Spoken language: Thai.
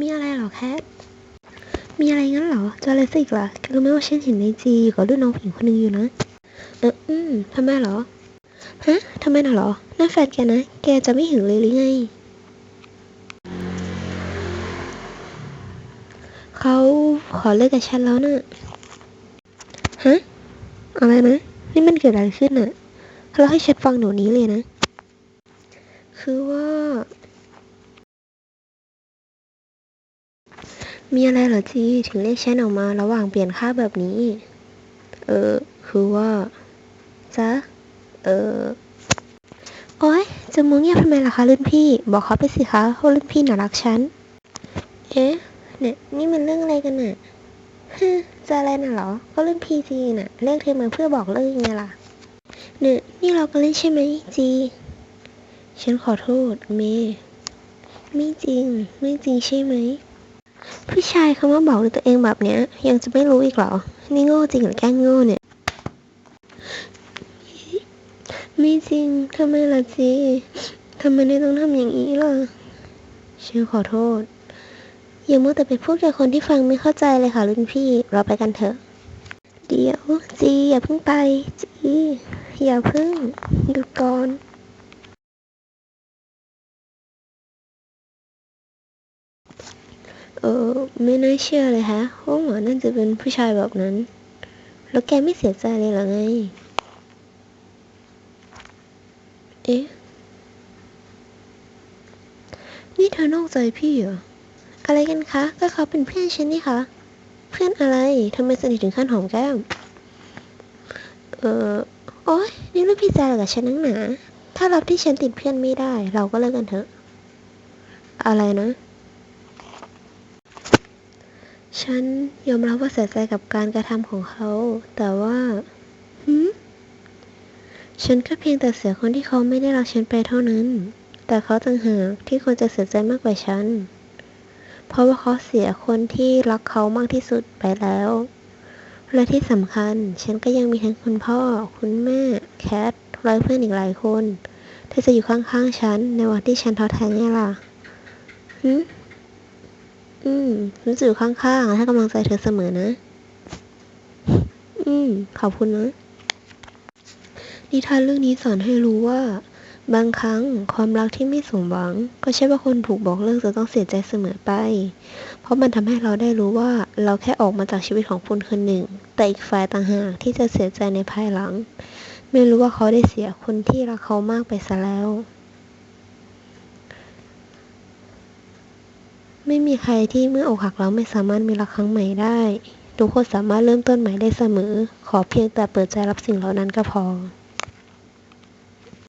มีอะไรหรอแคทมีอะไรงั้นเหรอจออะไรสิกล่ะรู้ไหมว่าฉันเห็นในจีอยู่กับรุ่นน้องผู้หญิงคนหนึ่งอยู่นะ เอออืมทำไมเหรอ ฮะทำไมน่ะเหรอนั่นแฟนแกนะ แกจะไม่ห็นเลยหรือไง เขาขอเลิกกับฉันแล้วนะ่ะฮะ อะไรนะ นี่มันเกิดอะไรขึ้นน่ะเล่าให้ฉันฟังเดี๋ยวนี้เลยนะ คือว่า มีอะไรเหรอจีถึงเรียกฉันออกมาระหว่างเปลี่ยนค่าแบบนี้ เออ คือว่าจ๊ะเออ โอ๊ย จะมุงเงียบทำไมล่ะคะรุ่นพี่ บอกเขาไปสิคะว่ารุ่นพี่น่ารักฉัน เอ๊ะ เนี่ย นี่มันเรื่องอะไรกันน่ะฮึจะอะไรน่ะเหรอ ก็รุ่นพี่จีน่ะ เรียกเธอมาเพื่อบอกเลิกยังไงล่ะ เนี่ยนี่เรากันเล่นใช่ไหมจี ฉันขอโทษเม ไม่จริง ไม่จริงใช่ไหม ผู้ชายเขามาบอกด้วยตัวเองแบบเนี้ย ยังจะไม่รู้อีกเหรอ นี่โง่จริงหรือแกล้งโง่เนี่ย ไม่จริงทำไมล่ะจีทำไมได้ต้องทำอย่างนี้ล่ะฉันขอโทษ อย่ามัวแต่ไปพูดกับคนที่ฟังไม่เข้าใจเลยค่ะรุ่นพี่ เราไปกันเถอะ เดี๋ยวจีอย่าเพิ่งไปจีอย่าเพิ่งหยุดก่อน เออไม่น่าเชื่อเลยฮะว่าหมอนั่นจะเป็นผู้ชายแบบนั้น แล้วแกไม่เสียใจเลยเหรอไง เอ๊ะ นี่เธอนอกใจพี่เหรอ อะไรกันคะ ก็เขาเป็นเพื่อนฉันนี่คะ เพื่อนอะไรทำไมสนิทถึงขั้นหอมแก้ม เออโอ๊ยนี่ลูกพี่ใจอะไรกับฉันนักหนา ถ้าเราที่ฉันติดเพื่อนไม่ได้ เราก็เลิกกันเถอะ อะไรนะ ฉันยอมรับว่าเสียใจกับการกระทำของเขา แต่ว่าหืมฉันก็เพียงแต่เสียคนที่เขาไม่ได้รักฉันไปเท่านั้น แต่เขาต่างหากที่ควรจะเสียใจมากกว่าฉัน เพราะว่าเขาเสียคนที่รักเขามากที่สุดไปแล้ว และที่สำคัญ ฉันก็ยังมีทั้งคุณพ่อ คุณแม่ แคทและเพื่อนอีกหลายคน ที่จะอยู่ข้างๆฉันในวันที่ฉันท้อแท้ไงล่ะหืม อืมรู้สึกอยู่ข้างๆให้กำลังใจเธอเสมอนะ อืม ขอบคุณนะ นิทานเรื่องนี้สอนให้รู้ว่า บางครั้งความรักที่ไม่สมหวัง ก็ใช่ว่าคนถูกบอกเลิกจะต้องเสียใจเสมอไป เพราะมันทำให้เราได้รู้ว่าเราแค่ออกมาจากชีวิตของคนคนหนึ่ง แต่อีกฝ่ายต่างหากที่จะเสียใจในภายหลัง ไม่รู้ว่าเขาได้เสียคนที่รักเขามากไปซะแล้ว ไม่มีใครที่เมื่ออกหักแล้วไม่สามารถมีรักครั้งใหม่ได้ ทุกคนสามารถเริ่มต้นใหม่ได้เสมอ ขอเพียงแต่เปิดใจรับสิ่งเหล่านั้นก็พอ